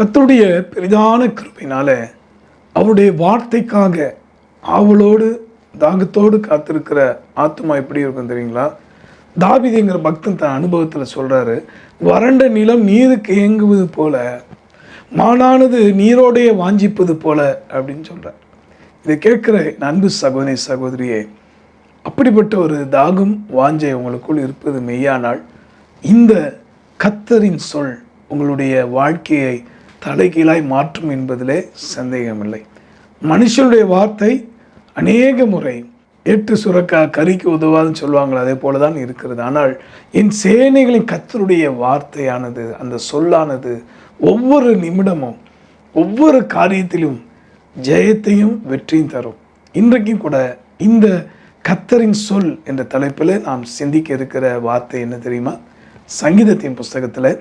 கத்தருடைய பெரிதான கிருபையினால அவருடைய வார்த்தைக்காக ஆவலோடு தாகத்தோடு காத்திருக்கிற ஆத்மா எப்படி இருக்கும் தெரியுங்களா? தாபிதிங்கிற பக்தன் தன் அனுபவத்தில் சொல்கிறாரு வறண்ட நிலம் நீருக்கு ஏங்குவது போல மானானது நீரோடைய வாஞ்சிப்பது போல அப்படின்னு சொல்கிறார் இதை கேட்குற என் அன்பு சகோதரி சகோதரியே அப்படிப்பட்ட ஒரு தாகம் வாஞ்சை உங்களுக்குள் இருப்பது மெய்யானால் இந்த கத்தரின் சொல் உங்களுடைய வாழ்க்கையை தலைகீழாய் மாற்றும் என்பதிலே சந்தேகமில்லை. மனுஷனுடைய வார்த்தை அநேக முறை எட்டு சுரக்கா கறிக்கு உதவாதுன்னு சொல்லுவாங்களே அதே போல தான் இருக்கிறது. ஆனால் என் சேனைகளின் கத்தருடைய வார்த்தையானது அந்த சொல்லானது ஒவ்வொரு நிமிடமும் ஒவ்வொரு காரியத்திலும் ஜெயத்தையும் வெற்றியும் தரும். இன்றைக்கும் கூட இந்த கத்தரின் சொல் என்ற தலைப்பில் நாம் சிந்திக்க இருக்கிற வார்த்தை என்ன தெரியுமா? சங்கீதத்தின் புஸ்தகத்தில்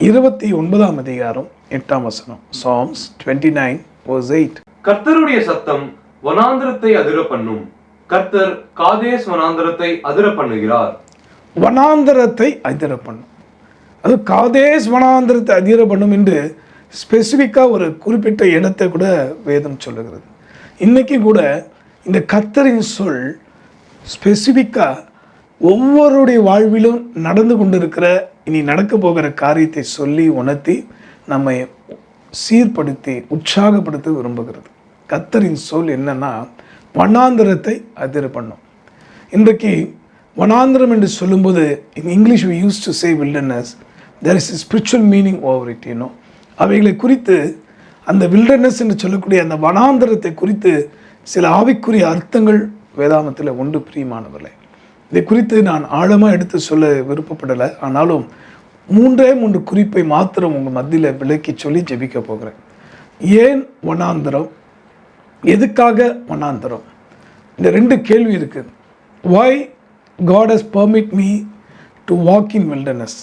இருபத்தி ஒன்பதாம் அதிகாரம் எட்டாம் வசனம். சாங்ஸ் டுவெண்ட்டி நைன் எயிட் கர்த்தருடைய சத்தம் வனாந்திரத்தை அதிர பண்ணும். கர்த்தர் காதேஸ் வனாந்திரத்தை அதிர பண்ணுகிறார். வனாந்தரத்தை அதிர பண்ணும். அது காதேஸ் வனாந்தரத்தை அதிர பண்ணும் என்று ஸ்பெசிஃபிக்காக ஒரு குறிப்பிட்ட இடத்தை கூட வேதம் சொல்லுகிறது. இன்னைக்கு கூட இந்த கத்தரின் சொல் ஸ்பெசிஃபிக்காக ஒவ்வொருடைய வாழ்விலும் நடந்து கொண்டிருக்கிற இனி நடக்க போகிற காரியத்தை சொல்லி உணர்த்தி நம்மை சீர்படுத்தி உற்சாகப்படுத்த விரும்புகிறது. கத்தரின் சொல் என்னன்னா வனாந்திரத்தை அதிர பண்ணும். இன்றைக்கு வனாந்திரம் என்று சொல்லும்போது in English we use to say wilderness there is spiritual meaning over it you know அவைகளை குறித்து அந்த வில்டர்னஸ் என்று சொல்லக்கூடிய அந்த வனாந்திரத்தை குறித்து சில ஆவிக்குரிய அர்த்தங்கள் வேதாமத்தில் ஒன்று பிரியமானவர்களே. இதை குறித்து நான் ஆழமாக எடுத்து சொல்ல விருப்பப்படலை. ஆனாலும் மூன்றே மூன்று குறிப்பை மாத்திரம் உங்கள் மத்தியில் விளக்கி சொல்லி ஜெபிக்க போகிறேன். ஏன் வனாந்திரம்? எதுக்காக வனாந்தரம்? இந்த ரெண்டு கேள்வி இருக்குது why God has permit me to walk in wilderness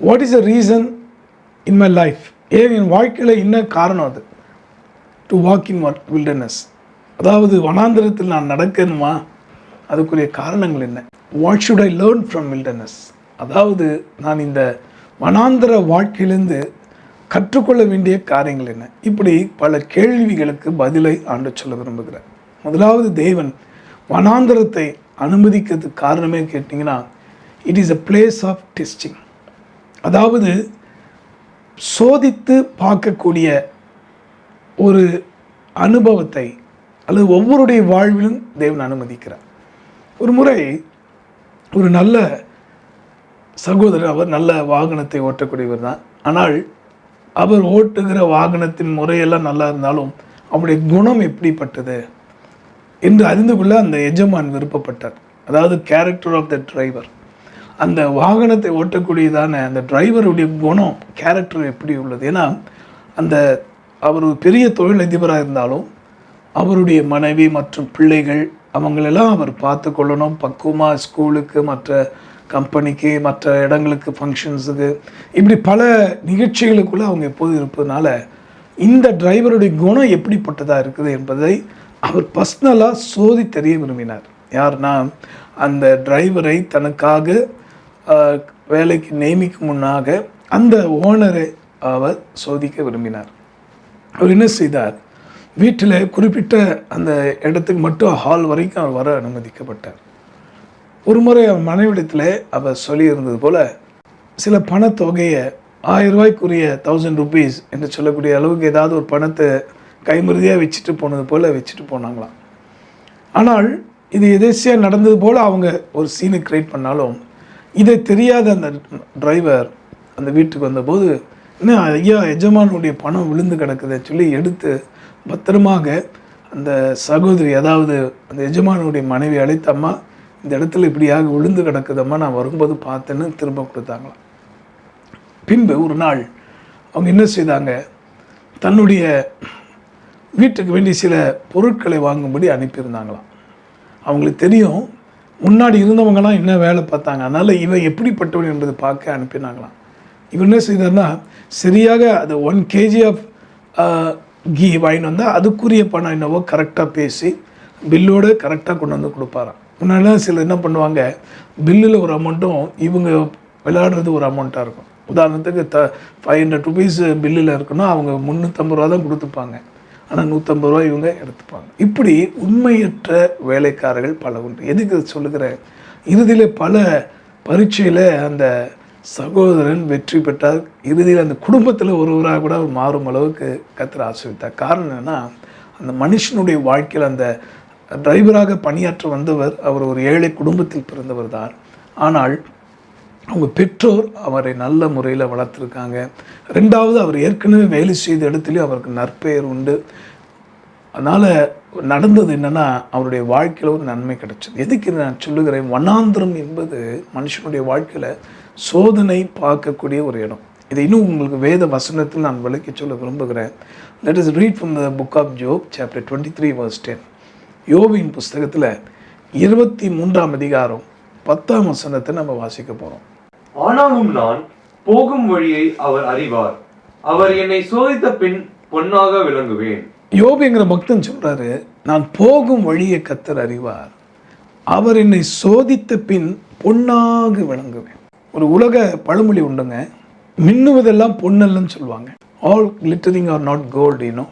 what is a reason in my life ஏன் என் வாழ்க்கையில் என்ன காரணம் அது? டு வாக் இன் வில்டர்னஸ் அதாவது வனாந்திரத்தில் நான் நடக்கணுமா? அதுக்குரிய காரணங்கள் என்ன? What should I learn from wilderness அதாவது நான் இந்த வனாந்திர வாழ்க்கையிலேருந்து கற்றுக்கொள்ள வேண்டிய காரியங்கள் என்ன? இப்படி பல கேள்விகளுக்கு பதிலை ஆண்டு சொல்ல விரும்புகிறேன் முதலாவது தேவன் வனாந்திரத்தை அனுமதிக்கிறதுக்கு காரணமே கேட்டிங்கன்னா it is a place of testing அதாவது சோதித்து பார்க்கக்கூடிய ஒரு அனுபவத்தை அல்லது ஒவ்வொருடைய வாழ்விலும் தேவன் அனுமதிக்கிறார். ஒரு முறை ஒரு நல்ல சகோதரர் அவர் நல்ல வாகனத்தை ஓட்டக்கூடியவர் தான். ஆனால் அவர் ஓட்டுகிற வாகனத்தின் முறையெல்லாம் நல்லா இருந்தாலும் அவருடைய குணம் எப்படிப்பட்டது என்று அறிந்து கொள்ள அந்த எஜமான் விருப்பப்பட்டார். அதாவது கேரக்டர் ஆஃப் த டிரைவர் அந்த வாகனத்தை ஓட்டக்கூடியதான அந்த டிரைவருடைய குணம் கேரக்டர் எப்படி உள்ளது? ஏன்னா அந்த அவர் ஒரு பெரிய தொழிலதிபராக இருந்தாலும் அவருடைய மனைவி மற்றும் பிள்ளைகள் அவங்களெல்லாம் அவர் பார்த்து கொள்ளணும் பக்குவமாக ஸ்கூலுக்கு மற்ற கம்பெனிக்கு மற்ற இடங்களுக்கு ஃபங்க்ஷன்ஸுக்கு இப்படி பல நிகழ்ச்சிகளுக்குள்ளே அவங்க எப்போதும் இருப்பதனால இந்த டிரைவருடைய குணம் எப்படிப்பட்டதாக இருக்குது என்பதை அவர் பர்சனலாக சோதி தெரிய விரும்பினார். யார்னா அந்த டிரைவரை தனக்காக வேலைக்கு நியமிக்கும் முன்னாக அந்த ஓனரை அவர் சோதிக்க விரும்பினார். அவர் என்ன செய்தார்? வீட்டில் குறிப்பிட்ட அந்த இடத்துக்கு மட்டும் ஹால் வரைக்கும் அவர் வர அனுமதிக்கப்பட்டார். ஒரு முறை அவன் மனைவிடத்தில் அவர் சொல்லியிருந்தது போல் சில பணத்தொகையை ஆயிரம் ரூபாய்க்குரிய தௌசண்ட் ருபீஸ் என்று சொல்லக்கூடிய அளவுக்கு ஏதாவது ஒரு பணத்தை கைமறுதியாக வச்சுட்டு போனது போல் வச்சுட்டு போனாங்களாம். ஆனால் இது எதேசியாக நடந்தது போல் அவங்க ஒரு சீனை கிரியேட் பண்ணாலும் இதை தெரியாத அந்த டிரைவர் அந்த வீட்டுக்கு வந்தபோது என்ன ஐயா எஜமானுடைய பணம் விழுந்து கிடக்குதுன்னு சொல்லி எடுத்து பத்திரமாக அந்த சகோதரி அதாவது அந்த எஜமானுடைய மனைவி அழைத்தம்மா இந்த இடத்துல இப்படியாக விழுந்து கிடக்குதம்மா நான் வரும்போது பார்த்தேன்னு திரும்ப கொடுத்தாங்களாம். பின்பு ஒரு நாள் அவங்க என்ன செய்தாங்க தன்னுடைய வீட்டுக்கு வேண்டிய சில பொருட்களை வாங்கும்படி அனுப்பியிருந்தாங்களாம். அவங்களுக்கு தெரியும் முன்னாடி இருந்தவங்கலாம் என்ன வேலை பார்த்தாங்க அதனால் இவன் எப்படிப்பட்டவன் என்பதை பார்க்க அனுப்பினாங்களாம். இவன் என்ன செய்தார்னா சரியாக அது ஒன் கேஜி ஆஃப் கீ வாங்கிட்டு வந்தால் அதுக்குரிய பணம் என்னவோ கரெக்டாக பேசி பில்லோடு கரெக்டாக கொண்டு வந்து கொடுப்பாரான் முன்னாடிலாம் சிலர் என்ன பண்ணுவாங்க பில்லில் ஒரு அமௌண்ட்டும் இவங்க விளையாடுறது ஒரு அமௌண்ட்டாக இருக்கும். உதாரணத்துக்கு த ஃபைவ் ஹண்ட்ரட் ருபீஸ் பில்லில் இருக்குன்னா அவங்க முந்நூற்றம்பது ரூபா தான் கொடுத்துப்பாங்க. ஆனால் நூற்றம்பது ரூபா இவங்க எடுத்துப்பாங்க. இப்படி உண்மையற்ற வேலைக்காரர்கள் பல உண்டு. எதுக்கு சொல்லுகிறேன்? இறுதியில் பல பரீட்சையில் அந்த சகோதரன் வெற்றி பெற்றார் இறுதியில் அந்த குடும்பத்தில் ஒருவராக கூட அவர் மாறும் அளவுக்கு கத்திர ஆசிரித்தார் காரணம் என்னன்னா அந்த மனுஷனுடைய வாழ்க்கையில் அந்த டிரைவராக பணியாற்ற வந்தவர் அவர் ஒரு ஏழை குடும்பத்தில் பிறந்தவர் தான். ஆனால் அவங்க பெற்றோர் அவரை நல்ல முறையில் வளர்த்துருக்காங்க. ரெண்டாவது அவர் ஏற்கனவே வேலை செய்த இடத்துலையும் அவருக்கு நற்பெயர் உண்டு. அதனால் நடந்தது என்னன்னா அவருடைய வாழ்க்கையில் ஒரு நன்மை கிடைச்சது. எதுக்கு நான் சொல்லுகிறேன்? வனாந்திரம் என்பது மனுஷனுடைய வாழ்க்கையில் சோதனை பார்க்கக்கூடிய ஒரு இடம். இதை இன்னும் உங்களுக்கு வேத வசனத்தில் நான் விளக்கி சொல்ல விரும்புகிறேன். Let is read from the book of Job chapter twenty three verse ten யோபின் புஸ்தகத்தில் இருபத்தி மூன்றாம் அதிகாரம் பத்தாம் வசனத்தை நம்ம வாசிக்க போகிறோம் ஆனாலும் நான் போகும் வழியை அவர் அறிவார். அவர் என்னை சோதித்த பின் பொன்னாக விளங்குவேன். யோபிங்கிற பக்தன் சொல்றாரு நான் போகும் வழியை கத்தர் அறிவார். அவர் என்னை சோதித்த பின் பொன்னாக விளங்குவேன். ஒரு உலக பழமொழி உண்டுங்க. மின்னுவதெல்லாம் பொன்னல்லன்னு சொல்லுவாங்க. All glittering are not gold you know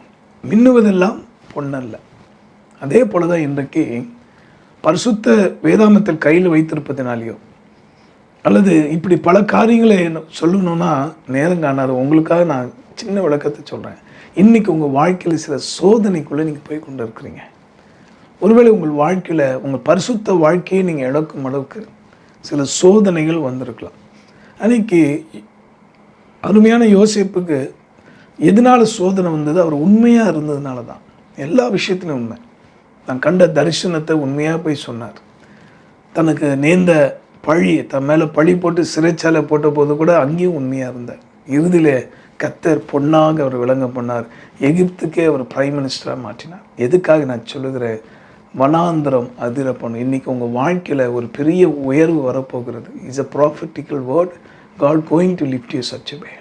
மின்னுவதெல்லாம் பொன்னல்ல. அதே போல தான் இன்றைக்கு பரிசுத்த வேதாமத்தில் கையில் வைத்திருப்பதினாலேயோ அல்லது இப்படி பல காரியங்களை சொல்லணும்னா நேரம் காணாது. உங்களுக்காக நான் சின்ன விளக்கத்தை சொல்கிறேன் இன்றைக்கி உங்கள் வாழ்க்கையில் சில சோதனைக்குள்ளே நீங்கள் போய் கொண்டு இருக்கிறீங்க ஒருவேளை உங்கள் வாழ்க்கையில் உங்கள் பரிசுத்த வாழ்க்கையை நீங்கள் இழக்கும் அளவுக்கு சில சோதனைகள் வந்திருக்கலாம். அன்னைக்கு அருமையான யோசிப்புக்கு எதனால் சோதனை வந்தது? அவர் உண்மையாக இருந்ததுனால தான் எல்லா விஷயத்திலும் உண்மை. தான் கண்ட தரிசனத்தை உண்மையாக போய் சொன்னார். தனக்கு நேர்ந்த பழி தன் மேலே பழி போட்டு சிறைச்சாலை போட்ட போது கூட அங்கேயும் உண்மையாக இருந்தார். இறுதியில் கத்தர் பொன்னாக அவர் விளங்க பண்ணார். எகிப்துக்கே அவர் பிரைம் மினிஸ்டராக மாற்றினார். எதுக்காக நான் சொல்லுகிறேன்? வனாந்திரம் அதிர பண்ணும் இன்றைக்கி உங்கள் வாழ்க்கையில் ஒரு பெரிய உயர்வு வரப்போகிறது. Is a prophetical word God going to lift you such பே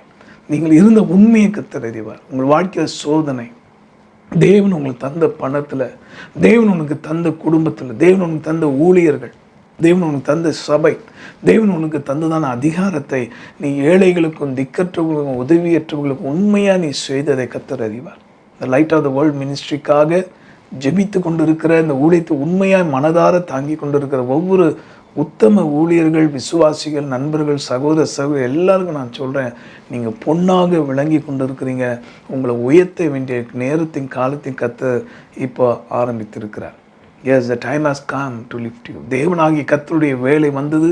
நீங்கள் இருந்த உண்மையை கத்தர் அறிவார். உங்கள் வாழ்க்கையில் சோதனை தேவன் உங்களுக்கு தந்த பணத்தில் தேவன் உனக்கு தந்த குடும்பத்தில் தேவன் உனக்கு தந்த ஊழியர்கள் தேவன் உனக்கு தந்த சபை தேவன் உனக்கு தந்ததான அதிகாரத்தை நீ ஏழைகளுக்கும் திக்கற்றவர்களுக்கும் உதவியற்றவர்களுக்கும் உண்மையாக நீ செய்ததை கத்தர் அறிவார். இந்த லைட் ஆஃப் த வேர்ல்ட் மினிஸ்ட்ரிக்காக ஜெபித்து கொண்டிருக்கிற இந்த ஊழியத்தை உண்மையாய் மனதார தாங்கி கொண்டிருக்கிற ஒவ்வொரு உத்தம ஊழியர்கள் விசுவாசிகள் நண்பர்கள் சகோதர சகோதரி எல்லாருக்கும் நான் சொல்கிறேன் நீங்கள் பொண்ணாக விளங்கி கொண்டிருக்கிறீங்க. உங்களை உயர்த்த வேண்டிய நேரத்தின் காலத்தின் கத்த இப்போ ஆரம்பித்திருக்கிறார். Yes the time has come to lift you தேவனாகி கத்தருடைய வேலை வந்தது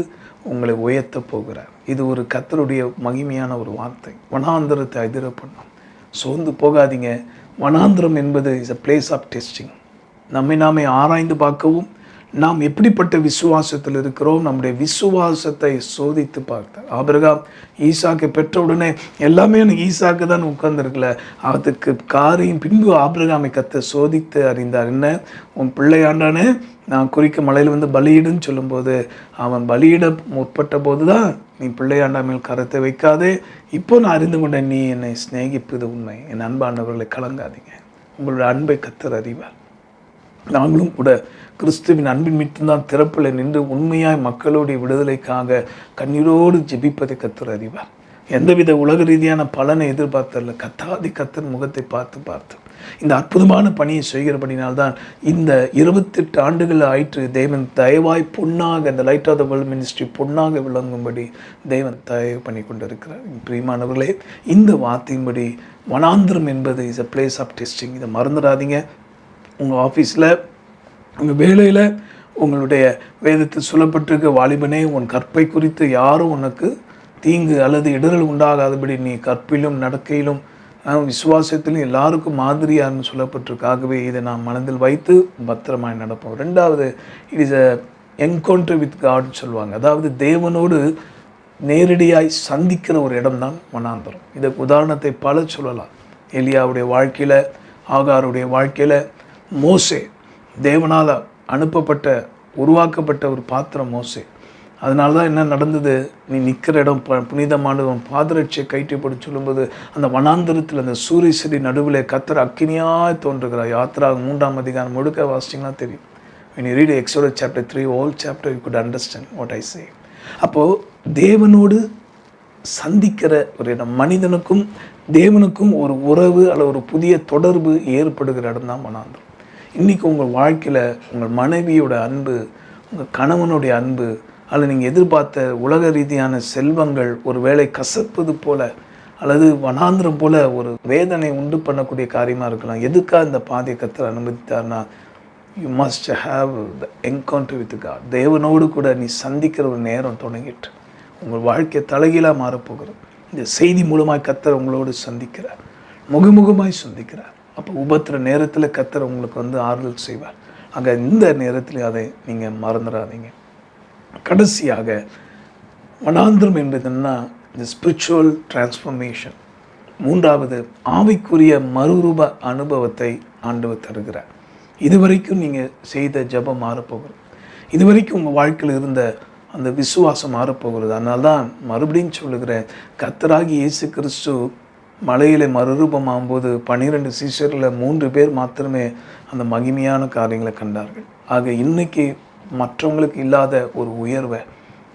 உங்களை உயர்த்த போகிறார். இது ஒரு கத்தருடைய மகிமையான ஒரு வார்த்தை. வனாந்தரத்தை அதிர பண்ணும் சோர்ந்து போகாதீங்க. வனாந்திரம் என்பது is a place of testing நம்மை நாமே ஆராய்ந்து பார்க்கவும் நாம் எப்படிப்பட்ட விசுவாசத்தில் இருக்கிறோம்? நம்முடைய விசுவாசத்தை சோதித்து பார்த்தார். ஆபிரகாம் ஈசாக்கை பெற்ற உடனே எல்லாமே எனக்கு ஈசாக்கு தான் உட்கார்ந்துருக்கல. அதுக்கு காரியம் பின்பு ஆபிரகாமை கத்த சோதித்து அறிந்தார். என்ன? உன் பிள்ளையாண்டானே நான் குறிக்க மலையில் வந்து பலியிடுன்னு சொல்லும்போது அவன் பலியிட முற்பட்ட போது தான் நீ பிள்ளையாண்டா மேல் கரத்தை வைக்காதே. இப்போ நான் அறிந்து கொண்டேன் நீ என்னை சிநேகிப்பது உண்மை. என் அன்பானவர்களை கலங்காதீங்க. உங்களுடைய அன்பை கத்தர் அறிவார். நாங்களும் கூட கிறிஸ்துவின் அன்பின் மீட்டும்தான் திறப்பில் நின்று உண்மையாய் மக்களுடைய விடுதலைக்காக கண்ணீரோடு ஜெபிப்பதை கத்தர் அறிவார். எந்தவித உலக ரீதியான பலனை எதிர்பார்த்தல கத்தாதி கத்தன் முகத்தை பார்த்து பார்த்து. இந்த அற்புதமான பணியை செய்கிறபடினால்தான் இந்த இருபத்தெட்டு ஆண்டுகள் ஆயிற்று தேவன் தயவாய் பொன்னாக இந்த light of the world ministry பொன்னாக விளங்கும்படி தேவன் தயவு பண்ணி கொண்டிருக்கிறார். பிரியமானவர்களே இந்த வார்த்தையின்படி வனாந்திரம் என்பது is a place of testing இதை மறந்துடாதீங்க. உங்கள் ஆஃபீஸில் உங்கள் வேலையில் உங்களுடைய வேதத்தில் சொல்லப்பட்டிருக்க வாலிபனே உன் கற்பை குறித்து யாரும் உனக்கு தீங்கு அல்லது இடரல் உண்டாகாதபடி நீ கற்பிலும் நடக்கையிலும் விசுவாசத்திலும் எல்லாருக்கும் மாதிரியார்னு சொல்லப்பட்டிருக்கு. ஆகவே இதை நான் மனதில் வைத்து பத்திரமாய் நடப்போம். ரெண்டாவது it is a encounter with காட்னு சொல்லுவாங்க. அதாவது தேவனோடு நேரடியாய் சந்திக்கிற ஒரு இடம் தான் மனாந்தரம் இதுக்கு உதாரணத்தை பல சொல்லலாம். எலியாவுடைய வாழ்க்கையில் ஆகாருடைய வாழ்க்கையில் மோசே தேவனால் அனுப்பப்பட்ட உருவாக்கப்பட்ட ஒரு பாத்திரம் மோசே. அதனால தான் என்ன நடந்தது? நீ நிற்கிற இடம் ப புனிதமானது உன் பாதரட்சியை கைட்டுப்படி சொல்லும்போது அந்த வனாந்திரத்தில் அந்த சூரிய செடி நடுவில் கத்திர அக்கினியாக தோன்றுகிறார். யாத்ரா மூன்றாம் அதிகாரம் முழுக்க வாசிச்சிங்கன்னா தெரியும். When you read எக்ஸோட chapter three all chapter you could understand what I say. அப்போது தேவனோடு சந்திக்கிற ஒரு இடம் மனிதனுக்கும் தேவனுக்கும் ஒரு உறவு அல்லது ஒரு புதிய தொடர்பு ஏற்படுகிற இடம் தான் மனாந்திரம் இன்றைக்கி உங்கள் வாழ்க்கையில் உங்கள் மனைவியோட அன்பு உங்கள் கணவனுடைய அன்பு அல்லது நீங்கள் எதிர்பார்த்த உலக ரீதியான செல்வங்கள் ஒரு வேளை கசப்பது போல அல்லது வனாந்திரம் போல ஒரு வேதனை உண்டு பண்ணக்கூடிய காரியமாக இருக்கலாம். எதுக்காக இந்த பாதையை கத்தர் அனுமதித்தார்னா you must have the encounter with God தேவனோடு கூட நீ சந்திக்கிற ஒரு நேரம் தொடங்கிட்டு உங்கள் வாழ்க்கை தலைகீழாக மாறப்போகிறது. இந்த செய்தி மூலமாக கத்தர் உங்களோடு சந்திக்கிறார். முகமுகமாய் சந்திக்கிறார். அப்போ உபத்திர நேரத்தில் கத்தர் உங்களுக்கு வந்து ஆறுதல் செய்வார். அங்கே இந்த நேரத்தில் அதை நீங்கள் மறந்துடாதீங்க கடைசியாக வனாந்திரம் என்பதுன்னா இந்த ஸ்பிரிச்சுவல் டிரான்ஸ்ஃபர்மேஷன் மூன்றாவது ஆவிக்குரிய மறுரூப அனுபவத்தை ஆண்டவர் தருகிறார். இதுவரைக்கும் நீங்கள் செய்த ஜெபம் மாறப்போகிறது. இதுவரைக்கும் உங்கள் வாழ்க்கையில் இருந்த அந்த விசுவாசம் மாறப்போகிறது. அதனால்தான் மறுபடியும் சொல்லுகிறேன் கத்தராகி இயேசு கிறிஸ்து மலையில் மறுரூபமாகும்போது பன்னிரெண்டு சீஷரில் மூன்று பேர் மாத்திரமே அந்த மகிமையான காரியங்களை கண்டார்கள். ஆக இன்னைக்கு மற்றவங்களுக்கு இல்லாத ஒரு உயர்வை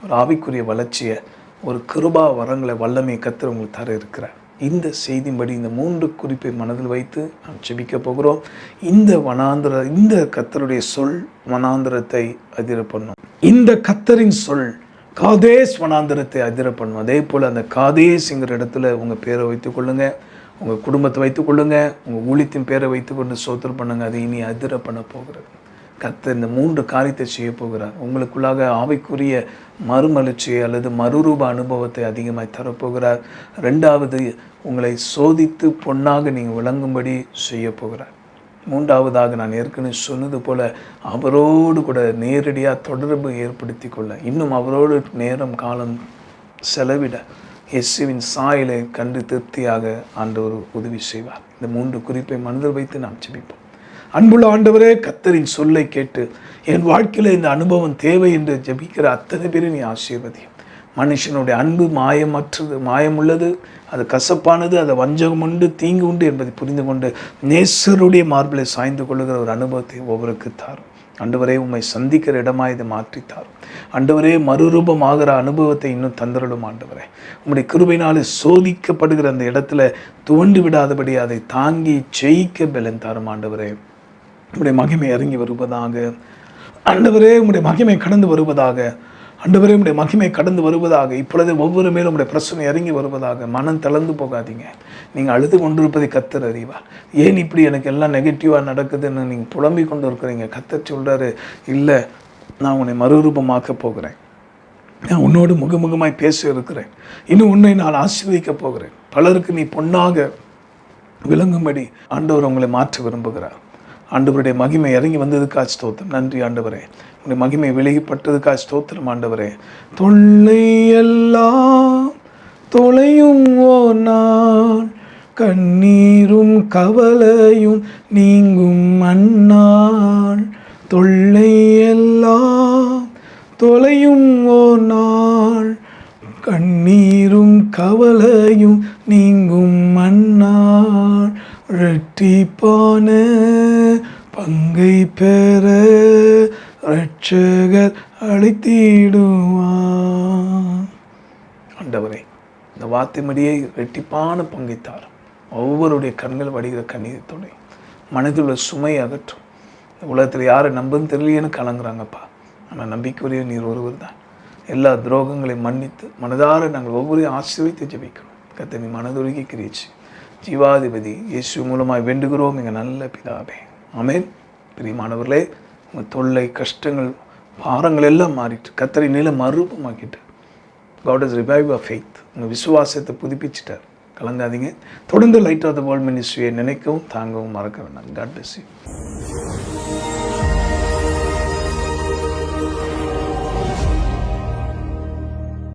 ஒரு ஆவிக்குரிய வளர்ச்சியை ஒரு கிருபா வரங்களை வல்லமை கத்தர் உங்களுக்கு தர இருக்கிறேன் இந்த செய்தியின்படி இந்த மூன்று குறிப்பை மனதில் வைத்து நாம் செபிக்க போகிறோம். இந்த வனாந்திர இந்த கத்தருடைய சொல் வனாந்திரத்தை அதிர பண்ணும் இந்த கத்தரின் சொல் காதேஸ் வனாந்திரத்தை அதிர பண்ணும். அதே போல் அந்த காதேஸ்ங்கிற இடத்துல உங்கள் பேரை வைத்துக் கொள்ளுங்க. உங்கள் குடும்பத்தை வைத்துக் கொள்ளுங்க. உங்கள் ஊழியத்தின் பேரை வைத்துக்கொண்டு சோத்திரம் பண்ணுங்க. அதை இனி அதிர பண்ண போகிறது. கத்த இந்த மூன்று காரியத்தை செய்ய போகிறார். உங்களுக்குள்ளாக ஆவைக்குரிய மறுமலர்ச்சியை அல்லது மறுரூப அனுபவத்தை அதிகமாக தரப்போகிறார் ரெண்டாவது உங்களை சோதித்து பொன்னாக நீங்கள் விளங்கும்படி செய்ய போகிறார். மூன்றாவதாக நான் ஏற்கனவே சொன்னது போல அவரோடு கூட நேரடியாக தொடர்பு ஏற்படுத்தி கொள்ள இன்னும் அவரோடு நேரம் காலம் செலவிட இயேசுவின் சாயலை கண்டு திருப்தியாக ஆண்டவர் உதவி செய்வார். இந்த மூன்று குறிப்பை மனதில் வைத்து நாம் ஜெபிப்போம். அன்புள்ள ஆண்டவரே கத்தரின் சொல்லை கேட்டு என் வாழ்க்கையில் இந்த அனுபவம் தேவை என்று ஜெபிக்கிற அத்தனை பேரும் நீ ஆசீர்வதி. மனுஷனுடைய அன்பு மாயமற்றது மாயமுள்ளது அது கசப்பானது அது வஞ்சகம் உண்டு தீங்கு உண்டு என்பதை புரிந்து கொண்டு நேசருடைய மார்பிலை சாய்ந்து கொள்ளுகிற ஒரு அனுபவத்தை ஒவ்வொருக்கு தாரும். அண்டவரே உம்மை சந்திக்கிற இடமா இதை மாற்றித்தாரும் அன்றுவரே மறுரூபமாகிற அனுபவத்தை இன்னும் தந்தரலும் ஆண்டவரே. உம்முடைய கிருபையினாலே சோதிக்கப்படுகிற அந்த இடத்துல துவண்டு விடாதபடி அதை தாங்கி ஜெயிக்க பலன் தாரும் ஆண்டவரே. உம்முடைய மகிமை இறங்கி வருவதாக ஆண்டவரே உம்முடைய மகிமை கடந்து வருவதாக ஆண்டவரே உடைய மகிமை கடந்து வருவதாக இப்பொழுது ஒவ்வொரு மேலும் உடைய பிரச்சனை இறங்கி வருவதாக மனம் தளர்ந்து போகாதீங்க. நீங்கள் அழுது கொண்டிருப்பதை கத்தர் அறிவார். ஏன் இப்படி எனக்கு எல்லாம் நெகட்டிவாக நடக்குதுன்னு நீங்கள் புலம்பிக் கொண்டு இருக்கிறீங்க கத்தர் சொல்கிறாரு இல்லை நான் உன்னை மறுரூபமாக்க போகிறேன். நான் உன்னோடு முகமுகமாய் பேச இருக்கிறேன். இன்னும் உன்னை நான் ஆசீர்வதிக்கப் போகிறேன். பலருக்கு நீ பொன்னாக விளங்கும்படி ஆண்டவர் உங்களை மாற்ற விரும்புகிறார். ஆண்டவருடைய மகிமை இறங்கி வந்ததுக்காக ஸ்தோத்திரம். நன்றி ஆண்டவரே. உங்களுடைய மகிமை விலகிப்பட்டதுக்காக ஸ்தோத்திரம் ஆண்டவரே. தொல்லையெல்லாம் தொலையும் ஓ நான். கண்ணீரும் கவலையும் நீங்கும் அண்ணாள் தொல்லையெல்லாம் தொலையும் ஓ நாள் கண்ணீரும் கவலையும் நீங்கும் மன்னாள் ரெட்டிப்பான பங்கை பெற ரட்சகர் அழைத்திடுவான் ஆண்டவரே இந்த வார்த்தைமடியை ரெட்டிப்பான பங்கைத்தார் ஒவ்வொருடைய கண்கள் வடிகிற கண்ணீர் துணை மனதில் உள்ள சுமை அகற்றும். இந்த உலகத்தில் யாரை நம்புன்னு தெரியலையேன்னு கலங்குறாங்கப்பா. ஆனால் நம்பிக்கையுரிய நீர் ஒருவர் தான். எல்லா துரோகங்களையும் மன்னித்து மனதார நாங்கள் ஒவ்வொரு ஆசீர்வித்து ஜெபிக்கிறோம். கத்தனை மனதுருகி கிரிச்சு ஜீவாதிபதி இயேசு மூலமாக வேண்டுகிறோம். எங்கள் நல்ல பிதாவே. அமேன் பிரியமானவர்களே உங்கள் தொல்லை கஷ்டங்கள் பாரங்கள் எல்லாம் மாறிட்டு கத்தரை நில மறுபமாக்கிட்டு God is revive a faith உங்கள் விசுவாசத்தை புதுப்பிச்சிட்டார். கலங்காதீங்க. தொடர்ந்து லைட் ஆஃப் த வேர்ல்ட் மினிஸ்ட்ரியை நினைக்கவும் தாங்கவும் மறக்க வேண்டாம். God bless you